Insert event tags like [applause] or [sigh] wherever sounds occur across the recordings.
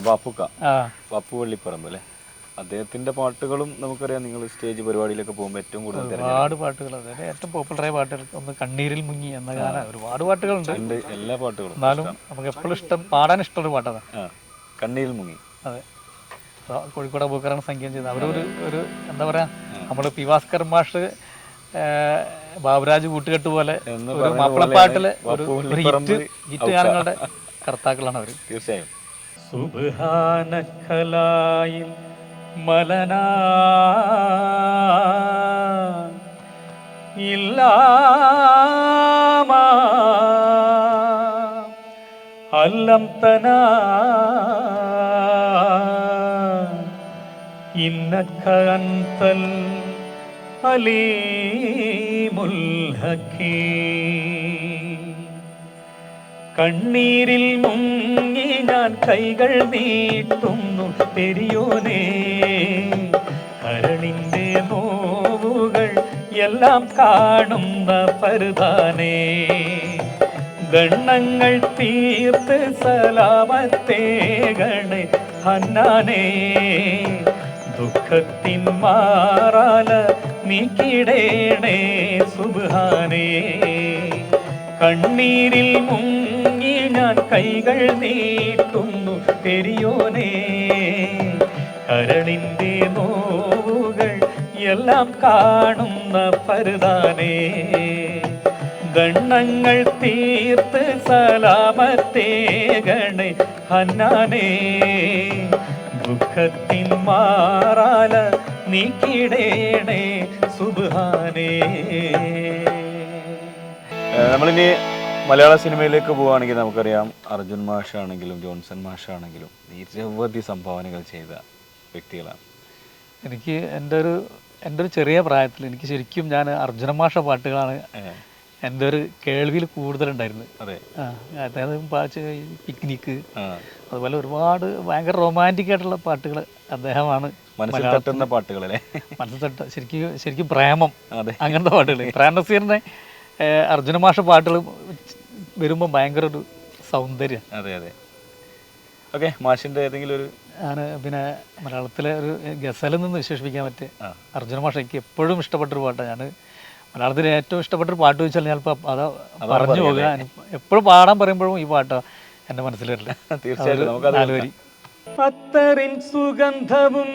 ബാപ്പുക്ക ബാപ്പു വള്ളിപ്പറമ്പ് അല്ലേ? അദ്ദേഹത്തിന്റെ പാട്ടുകളും നമുക്കറിയാം. നിങ്ങൾ സ്റ്റേജ് പരിപാടിയിലൊക്കെ പോകുമ്പോൾ ഏറ്റവും കൂടുതൽ ഒരുപാട് പാട്ടുകൾ. അതായത് ഏറ്റവും പോപ്പുലറായ പാട്ടുകൾ ഒന്ന് കണ്ണീരിൽ മുങ്ങി എന്ന ഗാനം. ഒരുപാട് പാട്ടുകളുണ്ട്. ഉണ്ട് എല്ലാ പാട്ടുകളും എന്നാലും നമുക്ക് എപ്പോഴും ഇഷ്ടം പാടാൻ ഇഷ്ടമുള്ള പാട്ടാണ് കണ്ണീരിൽ മുങ്ങി. അതെ. കോഴിക്കോട് അബൂക്കറാണ് സംഗീതം ചെയ്തത്. അവരൊരു ഒരു എന്താ പറയാ നമ്മുടെ പി ഭാസ്കർ മാഷ് ബാബുരാജ് കൂട്ടുകെട്ട് പോലെ ഒരു മാപ്പിളപ്പാട്ടിൽ ഒരു ഹിറ്റ് ഹിറ്റ് ഗാനങ്ങളുടെ കർത്താക്കളാണ് അവർ തീർച്ചയായും. മലനാ ഇല്ലാമാ അല്ലം തന ഇന്നക അന്തൽ അലീമുൽ കണ്ണീരിൽ മുങ്ങി ഞാൻ കൈകൾ നീട്ടുന്നു പെരിയോനേ കരളിന്റെ നോവുകൾ എല്ലാം കാണുന്ന പരുതാനേ. ഗണ്ണങ്ങൾ തീർത്ത് സലാമത്തേകണേ ഹന്നാനേ. ദുഃഖത്തിൻ മാറാല നീക്കിടേണേ സുബാനേ കണ്ണീരിൽ മുങ്ങി ഞാൻ കൈകൾ നീട്ടുന്നു പെരിയോനേ കരളിന്റെ നോവുകൾ എല്ലാം കാണുന്ന പരുതാനേ. ഗണ്ണങ്ങൾ തീർത്ത് സലാമത്തേകണേ ഹന്നാനേ. ദുഃഖത്തിൻ മാറാല നീക്കിടേണേ സുബാനേ ഏഹ് നമ്മളിനി മലയാള സിനിമയിലേക്ക് പോവുകയാണെങ്കിൽ നമുക്കറിയാം അർജുൻ മാഷാണെങ്കിലും ജോൺസൺ മാഷാണെങ്കിലും നിരവധി സംഭാവനകൾ ചെയ്ത വ്യക്തികളാണ്. എനിക്ക് എന്റെ ഒരു എന്റെ ഒരു ചെറിയ പ്രായത്തിൽ എനിക്ക് ശരിക്കും ഞാൻ അർജുന മാഷ പാട്ടുകളാണ് എന്റെ ഒരു കേൾവിയിൽ കൂടുതലുണ്ടായിരുന്നത്. അതെ. അതായത് പാച്ച് പിക്നിക്ക് അതുപോലെ ഒരുപാട് ഭയങ്കര റൊമാന്റിക് ആയിട്ടുള്ള പാട്ടുകൾ അദ്ദേഹമാണ് മനസ്സിൽ തട്ടുന്ന പാട്ടുകളല്ലേ? മനസ്സിൽ തട്ട ശരിക്കും ശരിക്കും പ്രേമം. അതെ. അങ്ങനത്തെ പാട്ടുകൾ പ്രേം നസീറിന്റെ അർജുന മാഷ പാട്ടുകൾ വരുമ്പോൾ ഭയങ്കര ഒരു സൗന്ദര്യം. അതെ അതെ. ഓക്കെ മാഷിന്റെ ഏതെങ്കിലും ഒരു ഞാൻ പിന്നെ മലയാളത്തിലെ ഒരു ഗസലിൽ നിന്ന് വിശേഷിപ്പിക്കാൻ പറ്റിയ അർജുന മാഷ എനിക്ക് എപ്പോഴും ഇഷ്ടപ്പെട്ടൊരു പാട്ടാണ്. ഞാൻ മലയാളത്തിൽ ഏറ്റവും ഇഷ്ടപ്പെട്ടൊരു പാട്ട് വെച്ചാൽ ഞാൻ അത് അതാ പറഞ്ഞു പോകുക. എപ്പോഴും പാടാൻ പറയുമ്പോഴും ഈ പാട്ടാ എന്റെ മനസ്സിൽ വരില്ല നമുക്കത് വരി സുഗന്ധവും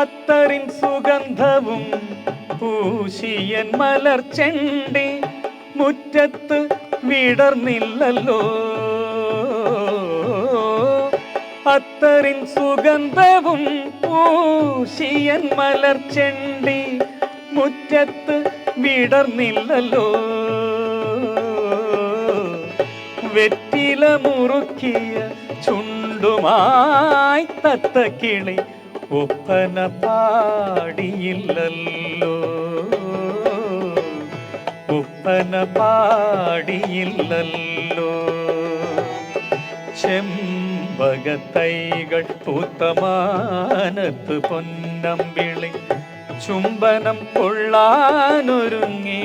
അത്തറിൻ സുഗന്ധവും പൂശിയൻ മലർച്ചെണ്ടി മുറ്റത്ത് വിടർന്നില്ലല്ലോ. അത്തറിൻ സുഗന്ധവും പൂശിയൻ മലർച്ചെണ്ടി മുറ്റത്ത് വിടർന്നില്ലല്ലോ. വെറ്റില മുറുക്കിയ ചുണ്ടുമായി തത്തക്കിളി ഒപ്പന പാടിയില്ലല്ലോ. ഒപ്പന പാടിയില്ലല്ലോ. ചെമ്പകത്തൈകൾ പൂത്തമാനത്ത് പൊന്നമ്പിളി ചുംബനം കൊള്ളാനൊരുങ്ങി.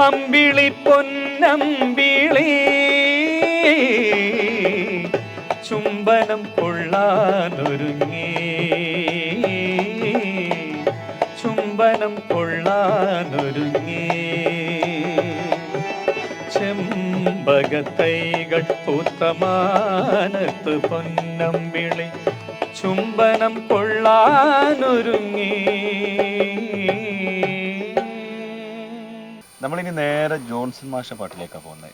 അമ്പിളി പൊന്നമ്പിളി ചുംബനം കൊള്ളാനൊരുങ്ങി. ചുംബനം കൊള്ളാനൊരുങ്ങി. ചെമ്പകത്തൈകൾ പൂത്തമാനത്ത് വിളി. ചുംബനം കൊള്ളാനൊരുങ്ങി. നമ്മളിനി നേരെ ജോൺസൺ മാഷ പാട്ടിലേക്കാണ് പോകുന്നത്.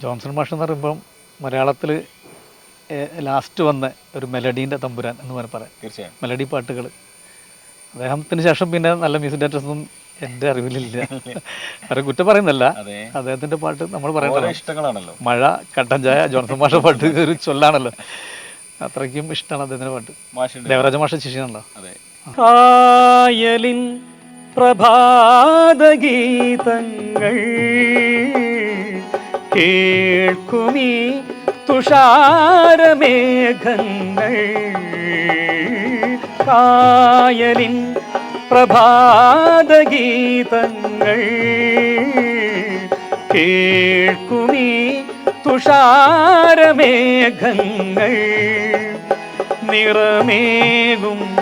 ജോൺസൺ മാഷ് എന്ന് പറയുമ്പം മലയാളത്തിൽ ലാസ്റ്റ് വന്ന ഒരു മെലഡീന്റെ തമ്പുരാൻ എന്ന് വേണം പറയാം തീർച്ചയായും. മെലഡി പാട്ടുകൾ അദ്ദേഹത്തിന് ശേഷം പിന്നെ നല്ല മ്യൂസിക് ഡയറക്ടർ ഒന്നും എന്റെ അറിവിലില്ല. അവരെ കുറ്റം പറയുന്നല്ല അദ്ദേഹത്തിന്റെ അദ്ദേഹത്തിന്റെ പാട്ട് നമ്മൾ ഇഷ്ടങ്ങളാണല്ലോ. മഴ കട്ടൻ ചായ ജോൺസൺ മാഷ പാട്ട് [laughs] ഒരു ചൊല്ലാണല്ലോ. അത്രയ്ക്കും ഇഷ്ടമാണ് അദ്ദേഹത്തിന്റെ പാട്ട്. മാഷിന്റെ ദേവരാജ മാഷ ശിഷ്യനുണ്ടോ അതെ. കായലിൻ പ്രഭാതഗീതങ്ങൾ കേൾക്കുമീ തുഷാരമേഘങ്ങൾ. കായലിൻ പ്രഭാതഗീതങ്ങൾ. കേൾക്കുമീ തുഷാരമേഘങ്ങൾ. നിറമേകും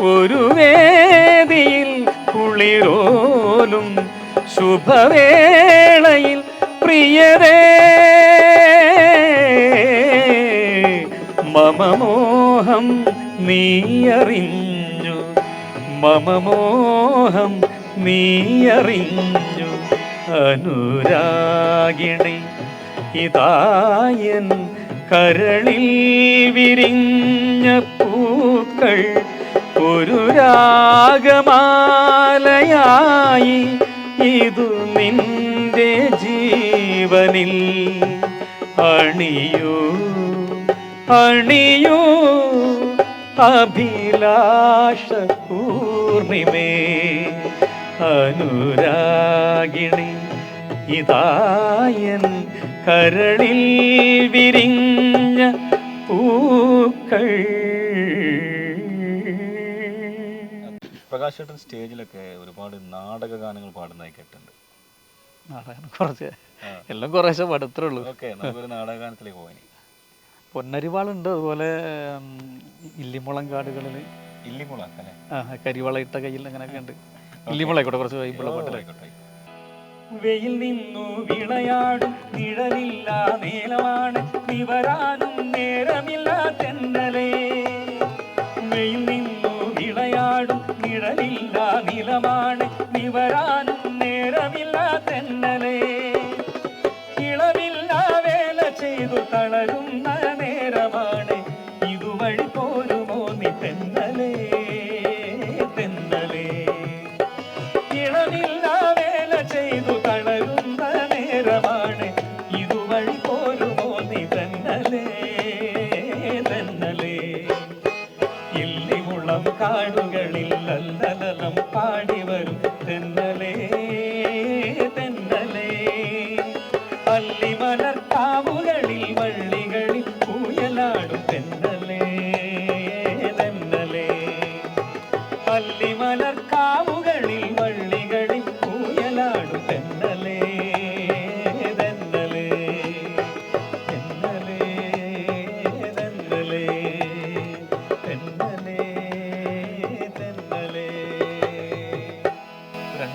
ഒരു വേദിയിൽ കുളിരോലും ശുഭവേളയിൽ പ്രിയരേ. മമമോഹം നീയറിഞ്ഞു. മമമോഹം നീയറിഞ്ഞു. അനുരാഗിണി ഇതായൻ കരളിൽ വിരിഞ്ഞ പൂക്കൾ ഒരു രാഗമാലയായി. ഇതു നിന്റെ ജീവനിൽ അണിയൂ അണിയൂ അഭിലാഷ പൂർണിമേ അനുരാഗിണി ഇതായൻ കരളിൽ വിരിഞ്ഞ പൂക്കൾ. പ്രകാശ് ചേട്ടൻ സ്റ്റേജിലൊക്കെ ഒരുപാട് നാടക ഗാനങ്ങൾ പാടുന്നതായി കേട്ടിട്ടുണ്ട്. നാടകം കുറച്ച്. എല്ലാം കുറേശ്ശെ പടത്രേ ഉള്ളൂ ഓക്കെ നമുക്കൊരു നാടക ഗാനത്തിലേക്ക് പോകാൻ പൊന്നരിവാളുണ്ട് അതുപോലെ ഇല്ലിമുളം കാടുകളിൽ ഇല്ലിമുള ആ കരിവള ഇട്ട കയ്യിൽ അങ്ങനെയൊക്കെ ഉണ്ട്. ഇല്ലിമുളായിക്കോട്ടെ കുറച്ച് വൈബിള പാട്ടിലായിക്കോട്ടെ വെയിൽ നിന്നു വിളയാടും നിഴലില്ല നീലമാണ്. നിവരാനും നേരമില്ല തെന്നലേ. വെയിൽ നിന്നു വിളയാടും നിഴലില്ല നിലമാണ്. നിവരാനും നേരമില്ല തെന്നലേ. ഇളവില്ല വേല ചെയ്തു തളരുന്ന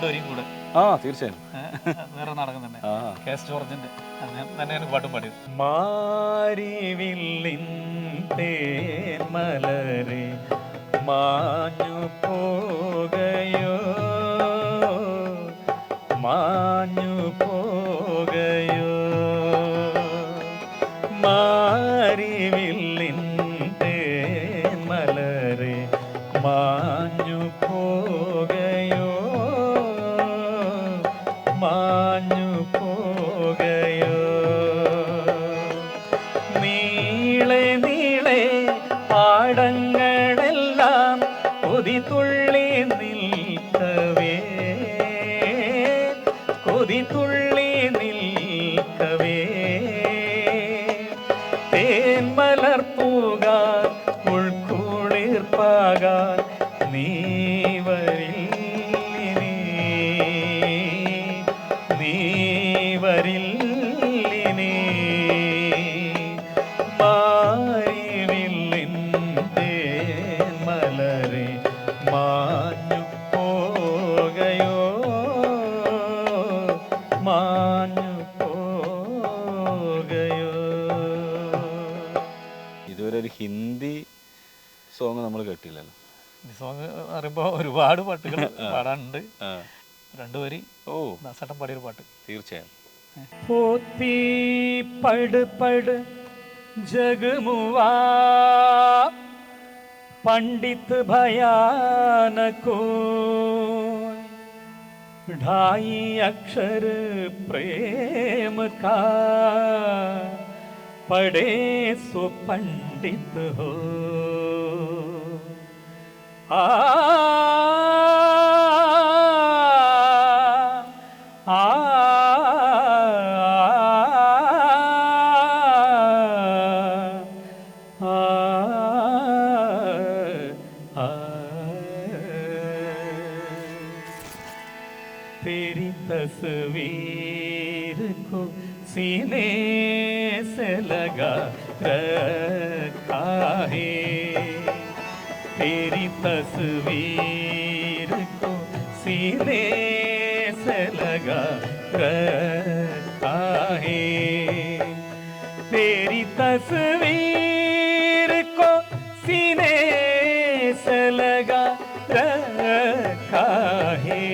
രണ്ടുപേരും കൂടെ. ആ തീർച്ചയായും. വേറെ നാടകം തന്നെ കെ എസ് ജോർജിന്റെ തന്നെയാണ് പാട്ടും പാടിയത്. മാരിവില്ലിൻ തേന്മലരെ മാഞ്ഞു നമ്മൾ കേട്ടില്ലല്ലോ ഈ സോങ് പറയുമ്പോൾ ഒരുപാട് പാട്ടുകൾ പാടാനുണ്ട് ആ രണ്ടുപേരി ഓ ദാസേട്ടൻ പാടിയൊരു പാട്ട് തീർച്ചയായും पोती पड़ पड़ जगमुआ पंडित भयानको ढाई अक्षर प्रेम का पढ़े सो पंडित हो Ah. रखा है तेरी तस्वीर को सीने से लगा रखा है।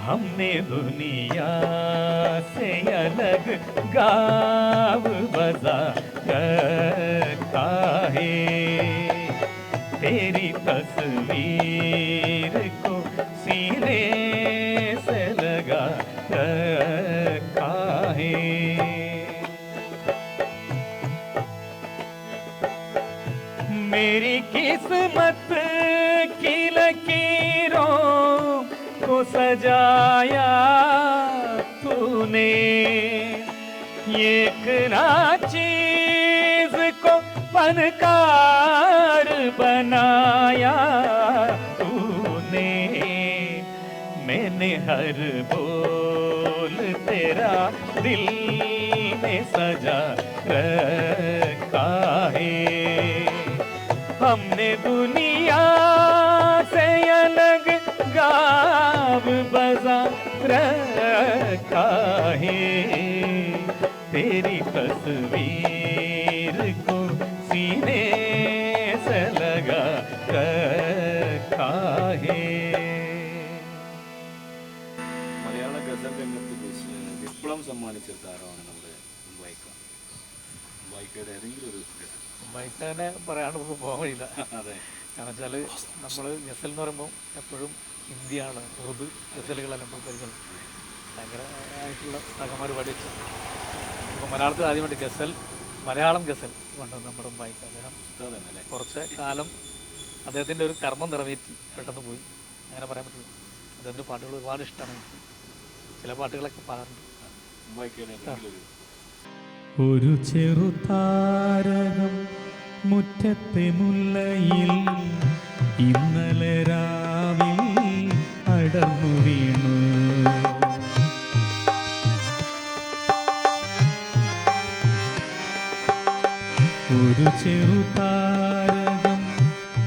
हमने दुनिया से अलग गाव बजा रखा है। किस्मत की लकीरों को सजाया तूने। ना चीज़ को फनकार बनाया तूने। मैंने हर बोल तेरा दिल में सजा रखा है। हमने दुनिया से अलग गाव बजा रखा है तेरी तस्वीर को सीने से लगा रखा है മലയാള ഗസൽ രംഗത്ത് വിസ്- വിപ്ലവം സമ്മാനിച്ച ഒരു താരമാണ് നമ്മുടെ വൈക്ക വൈക്കയുടെ ഏതെങ്കിലും ഒരു ഗസൽ തന്നെ പറയാണ്ട് നമുക്ക് പോകാൻ കഴിയില്ല [laughs] അതെ. കാരണം വെച്ചാൽ നമ്മൾ ഗസൽ എന്ന് പറയുമ്പോൾ എപ്പോഴും ഹിന്ദിയാണ് ഉറുദു ഗസലുകളെല്ലാം നമ്മൾ പരിചയം ഭയങ്കര ആയിട്ടുള്ള സഹമാർ പഠിച്ചു ഇപ്പോൾ മലയാളത്തിൽ ആദ്യമായിട്ട് ഗസൽ മലയാളം ഗസൽ കൊണ്ട് നമ്മുടെ ബൈക്ക് അദ്ദേഹം കുറച്ച് കാലം അദ്ദേഹത്തിന്റെ ഒരു കർമ്മം നിറവേറ്റി പെട്ടെന്ന് പോയി. അങ്ങനെ പറയാൻ പറ്റില്ല. അദ്ദേഹത്തിന്റെ പാട്ടുകൾ ഒരുപാട് ഇഷ്ടമാണ് ചില പാട്ടുകളൊക്കെ പാടുന്നുണ്ട് ഒരു ചെറുതാരകം മുറ്റത്തെ മുല്ലയിൽ ഇന്നലെ രാവിൽ അടർന്നു വീണു. ഒരു ചെറുതാരകം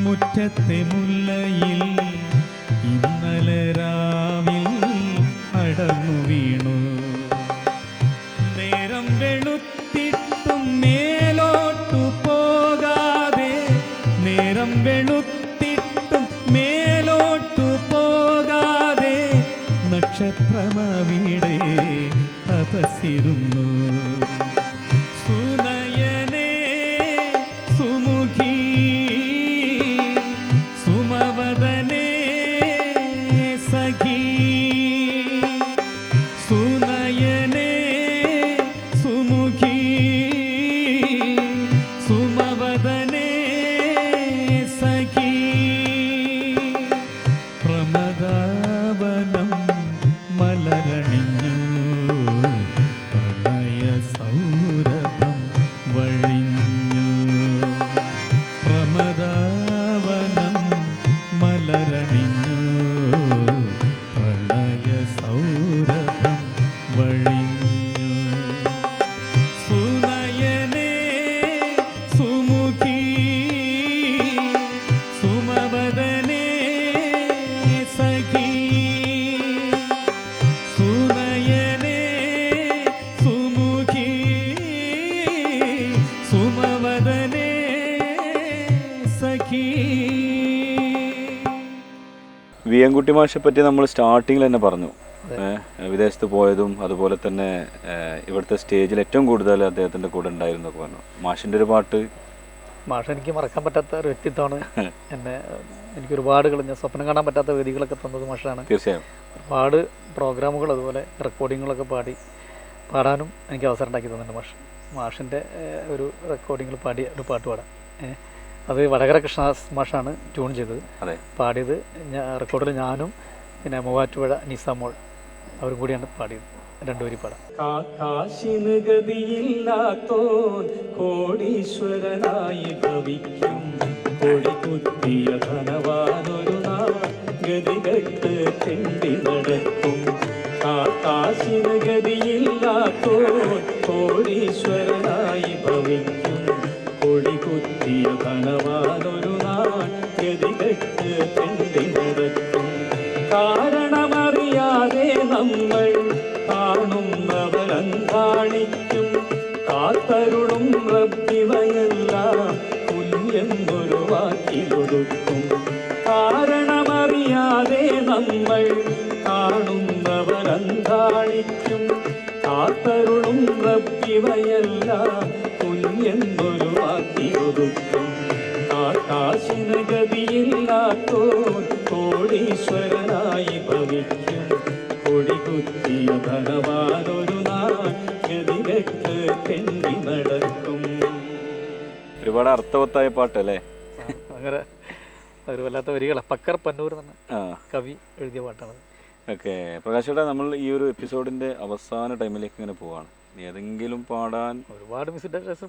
മുറ്റത്തെ മുല്ലയിൽ new വിയൻകുട്ടി മാഷെ പറ്റി നമ്മൾ സ്റ്റാർട്ടിങ്ങിൽ തന്നെ പറഞ്ഞു. വിദേശത്ത് പോയതും അതുപോലെ തന്നെ ഇവിടുത്തെ സ്റ്റേജിൽ ഏറ്റവും കൂടുതൽ അദ്ദേഹത്തിന്റെ കൂടെ ഉണ്ടായിരുന്നു പറഞ്ഞു. മാഷിന്റെ ഒരു പാട്ട്. മാഷ് എനിക്ക് മറക്കാൻ പറ്റാത്ത ഒരു വ്യക്തിത്വമാണ്. [laughs] എന്നെ എനിക്ക് ഒരുപാട് കളഞ്ഞ സ്വപ്നം കാണാൻ പറ്റാത്ത വേദികളൊക്കെ തന്നത് മാഷാണ്. തീർച്ചയായും. ഒരുപാട് പ്രോഗ്രാമുകൾ അതുപോലെ റെക്കോർഡിങ്ങുകളൊക്കെ പാടി പാടാനും എനിക്ക് അവസരം ഉണ്ടാക്കി തന്നിട്ടുണ്ട് മാഷ്. മാഷിന്റെ ഒരു റെക്കോർഡിങ്ങിൽ പാടിയ ഒരു പാട്ട് പാടാം. ഏഹ്. അത് വടകര കൃഷ്ണ മാഷാണ് ട്യൂൺ ചെയ്തത്. അതെ. പാടിയത് ഞാൻ റെക്കോർഡിൽ ഞാനും പിന്നെ മൂവാറ്റുപുഴ നിസാമോൾ അവരും കൂടിയാണ് പാടിയത്. രണ്ടുപേരി പാടാം. കാശിന് ഗതിയില്ലാത്തോൻ കോടീശ്വരനായി ഭവിക്കും. കൊടി കുത്തിയ ധനവാനൊരു നാൾ ഗതികെട്ട് തെണ്ടി നടക്കും. കാശിന് ഗതിയില്ലാത്തോ കോടീശ്വരനായി ഭവിക്കും. കൊടി കുത്തിയ കണവാനൊരു നാൾ ഗതികെട്ട് തെണ്ടി നടക്കും. കാരണമറിയാതെ നമ്മൾ കാണുന്നവരന്താണിക്കും? കാത്തരുളും റബ്ബിവയെല്ലാം കുഞ്ഞെന്നൊരു വാക്കിലൊതുക്കും. കാരണമറിയാതെ നമ്മൾ കാണുന്നവരന്താണിക്കും? കാത്തരുളും റബ്ബിവയെല്ലാം കുഞ്ഞെന്നൊരു വാക്കിലൊടുക്കും കാശിന് ഗതിയില്ലാത്തോ കോടീശ്വരനായി ഭവിക്കും. കൊടി കുത്തിയ ഭഗവാനൊരു നാൾ തെണ്ടി നടക്കും. ഒരുപാട് അർത്ഥവത്തായ പാട്ടല്ലേ? അങ്ങനെ ഒരു വല്ലാത്ത വരികളാണ് പക്കർ പന്നൂർ എന്ന ആ. കവി എഴുതിയ പാട്ടാണ് ഓക്കെ. പ്രകാശേട്ടാ നമ്മൾ ഈ ഒരു എപ്പിസോഡിന്റെ അവസാന ടൈമിലേക്ക് ഇങ്ങനെ പോവാണ്. ഏതെങ്കിലും പാടാൻ ഒരുപാട് മിസ്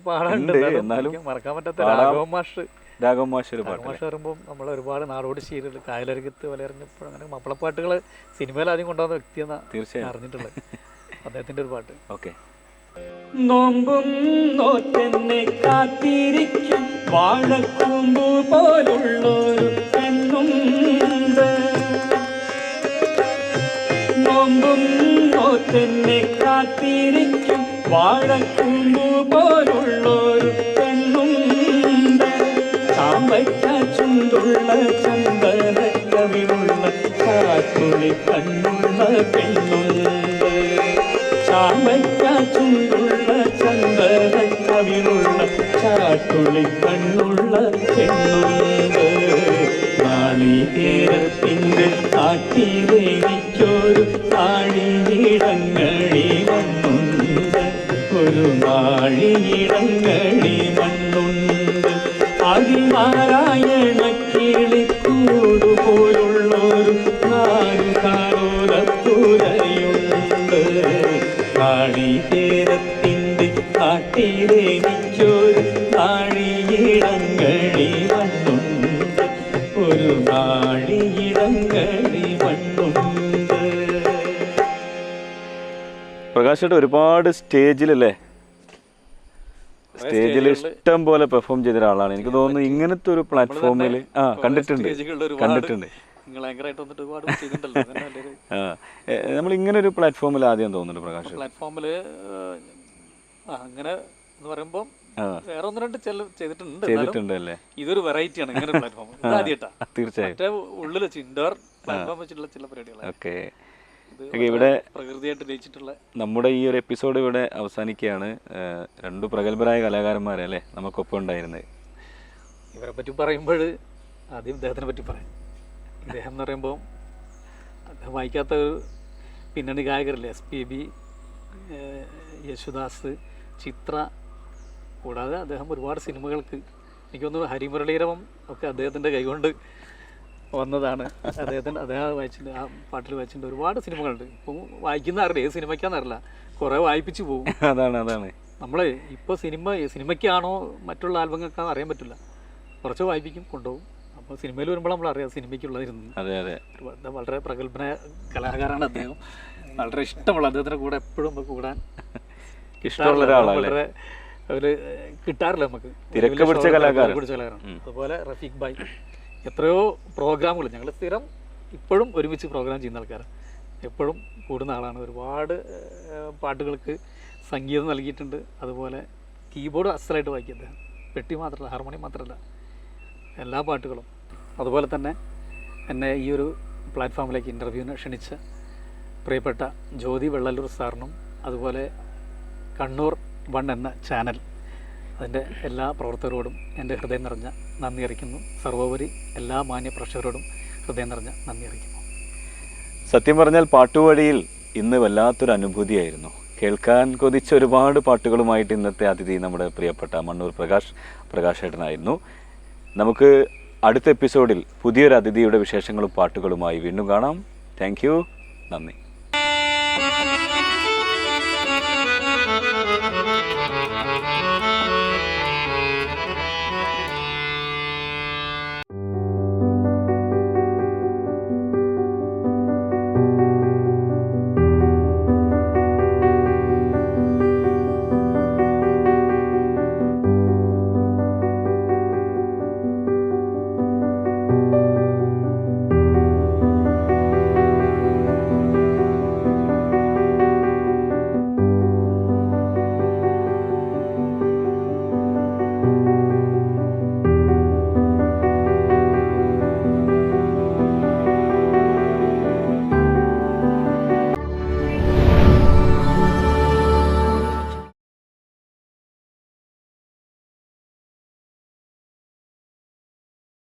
പാടാനുണ്ട്. എന്നാലും എന്നാലും മറക്കാൻ പറ്റാത്ത. രാഘവ മാഷ്. രാഘവ വരുമ്പോൾ പാട്ട് മാഷ് പറയുമ്പോൾ നമ്മൾ ഒരുപാട് നാടോടി ശീലുകൾ കായലരകത്ത് വലയറിഞ്ഞപ്പോൾ അങ്ങനെ മാപ്പിളപ്പാട്ടുകൾ സിനിമയിൽ ആദ്യം കൊണ്ടുവന്ന വ്യക്തിയെന്നാണ് തീർച്ചയായും. അറിഞ്ഞിട്ടുള്ളത്. അദ്ദേഹത്തിന്റെ ഒരു പാട്ട്. ഓക്കെ. നോമ്പും നോറ്റെന്നെ കാത്തിരിക്കും. വാഴക്കൂമ്പു പോലുള്ളൊരു പെണ്ണുണ്ട്. നോമ്പും നോറ്റെന്നെ കാത്തിരിക്കും. വാഴക്കൂമ്പു പോലുള്ളൊരു ചാമ്പയ്ക്ക ചുണ്ടുള്ള ചന്ദന കവിളുള്ള കാത്തുളി കണ്ണുള്ള പെണ്ണുണ്ട്. ചാമ്പയ്ക്ക ചുണ്ടുള്ള ചന്ദന കവിളുള്ള ചാട്ടുളി കണ്ണുള്ള പെണ്ണുണ്ട്. നാളികേരത്തിന്റെ കാട്ടിലേക്കൊരു നാഴിയിടങ്ങഴി വന്നുണ്ട്. ഒരു നാഴിയിടങ്ങളി മണ്ണുണ്ട് അതിനാരായണ കിളിക്കൂടു പോലുള്ളൊരു നാലുകാലോലത്തുരയുണ്ട് നാളികേരത്തിന്റെ കാട്ടിലെനിക്കൊരു നാഴിയിടങ്ങഴി വണ്ണുണ്ട് ഒരു നാഴിയിടങ്ങഴി മണ്ണുണ്ട് പ്രകാശേട്ട ഒരുപാട് സ്റ്റേജിലല്ലേ സ്റ്റേജിൽ ഇഷ്ടം പോലെ പെർഫോം ചെയ്ത ഒരാളാണ് എനിക്ക് തോന്നുന്നു ഇങ്ങനത്തെ ഒരു പ്ലാറ്റ്ഫോമിൽ ആ കണ്ടിട്ടുണ്ട്. കണ്ടിട്ടുണ്ട്. നമ്മൾ ഇങ്ങനെ ഒരു പ്ലാറ്റ്ഫോമിൽ ആദ്യം തോന്നുന്നുണ്ട് പ്രകാശ്. പ്ലാറ്റ്ഫോമിൽ അങ്ങനെ എന്ന് പറയുമ്പോൾ വേറെ ഒന്ന് രണ്ട് ചെയ്തിട്ടുണ്ട്. ചെയ്തിട്ടുണ്ട് അല്ലേ? ഇതൊരു വെറൈറ്റി ആണ് ഇങ്ങനെ പ്ലാറ്റ്ഫോം [laughs] ഇത് ആദ്യമായിട്ടാ. തീർച്ചയായും. ഉള്ളിൽ വെച്ച് ഇൻഡോർ പ്ലാറ്റ്ഫോം വെച്ചിട്ടുള്ള ചില പരിപാടികളാണ്. ഓക്കെ. ഇവിടെ പ്രകൃതിയായിട്ട് നമ്മുടെ ഈ ഒരു എപ്പിസോഡ് ഇവിടെ അവസാനിക്കുകയാണ്. രണ്ടു പ്രഗത്ഭരായ കലാകാരന്മാരെ അല്ലേ നമുക്കൊപ്പം ഉണ്ടായിരുന്നത്? ഇവരെ പറ്റി പറയുമ്പോൾ ആദ്യം ഇദ്ദേഹത്തിനെ പറ്റി പറയാം. ഇദ്ദേഹം എന്ന് പറയുമ്പോൾ അദ്ദേഹം വായിക്കാത്ത ഒരു പിന്നണി ഗായകരല്ലേ? S P B Yesudas Chithra. കൂടാതെ അദ്ദേഹം ഒരുപാട് സിനിമകൾക്ക് എനിക്ക് തോന്നുന്നു ഹരിമുരളീരവം ഒക്കെ അദ്ദേഹത്തിന്റെ കൈകൊണ്ട് വന്നതാണ്. അദ്ദേഹത്തിന് അദ്ദേഹം വായിച്ചിട്ടുണ്ട്. ആ പാട്ടിൽ വായിച്ചിട്ടുണ്ട്. ഒരുപാട് സിനിമകളുണ്ട്. ഇപ്പം വായിക്കുന്ന അറിയില്ല. ഏത് സിനിമയ്ക്കാന്നറിയില്ല കുറേ വായിപ്പിച്ചു പോകും. അതാണ് അതാണ്. നമ്മൾ ഇപ്പോൾ സിനിമ സിനിമയ്ക്കാണോ മറ്റുള്ള ആൽബങ്ങൾക്കാണോ അറിയാൻ പറ്റില്ല. കുറച്ച് വായിപ്പിക്കും കൊണ്ടുപോകും. അപ്പോൾ സിനിമയിൽ വരുമ്പോൾ നമ്മൾ അറിയാം സിനിമയ്ക്കുള്ളതിരുന്നു അതെ അതെ. വളരെ പ്രഗത്ഭന കലാകാരനാണ് അദ്ദേഹം. വളരെ ഇഷ്ടമുള്ള അദ്ദേഹത്തിന്റെ കൂടെ എപ്പോഴും നമുക്ക് കൂടാൻ ഇഷ്ടമുള്ള? വളരെ ഒരു കിട്ടാറില്ല നമുക്ക്. തിരക്ക് പിടിച്ച കലാകാരൻ. അതുപോലെ റഫീഖ് ഭായ്. എത്രയോ പ്രോഗ്രാമുകൾ. ഞങ്ങൾ സ്ഥിരം ഇപ്പോഴും ഒരുമിച്ച് പ്രോഗ്രാം ചെയ്യുന്ന ആൾക്കാരാണ് എപ്പോഴും കൂടുന്ന ആളാണ്. ഒരുപാട് പാട്ടുകൾക്ക് സംഗീതം നൽകിയിട്ടുണ്ട്. അതുപോലെ കീബോർഡ് അസലായിട്ട് വായിക്കും അദ്ദേഹം പെട്ടി മാത്രമല്ല ഹാർമോണിയം മാത്രമല്ല എല്ലാ പാട്ടുകളും. അതുപോലെ തന്നെ എന്നെ ഈ ഒരു പ്ലാറ്റ്ഫോമിലേക്ക് ഇന്റർവ്യൂവിന് ക്ഷണിച്ച പ്രിയപ്പെട്ട ജ്യോതി വെള്ളല്ലൂർ സാറിനും അതുപോലെ കണ്ണൂർ വൺ എന്ന ചാനൽ അതിന്റെ എല്ലാ പ്രവർത്തകരോടും എന്റെ ഹൃദയം നിറഞ്ഞ നന്ദി അറിയിക്കുന്നു. സർവോപരി എല്ലാ മാന്യ പ്രേക്ഷകരോടും ഹൃദയം നിറഞ്ഞ നന്ദി അറിയിക്കുന്നു. സത്യം പറഞ്ഞാൽ പാട്ടുവഴിയിൽ ഇന്ന് വല്ലാത്തൊരു അനുഭൂതിയായിരുന്നു. കേൾക്കാൻ കൊതിച്ച ഒരുപാട് പാട്ടുകളുമായിട്ട് ഇന്നത്തെ അതിഥി നമ്മുടെ പ്രിയപ്പെട്ട മണ്ണൂർ പ്രകാശ് പ്രകാശേട്ടനായിരുന്നു നമുക്ക് അടുത്ത എപ്പിസോഡിൽ പുതിയൊരു അതിഥിയുടെ വിശേഷങ്ങളും പാട്ടുകളുമായി വീണ്ടും കാണാം. താങ്ക് നന്ദി.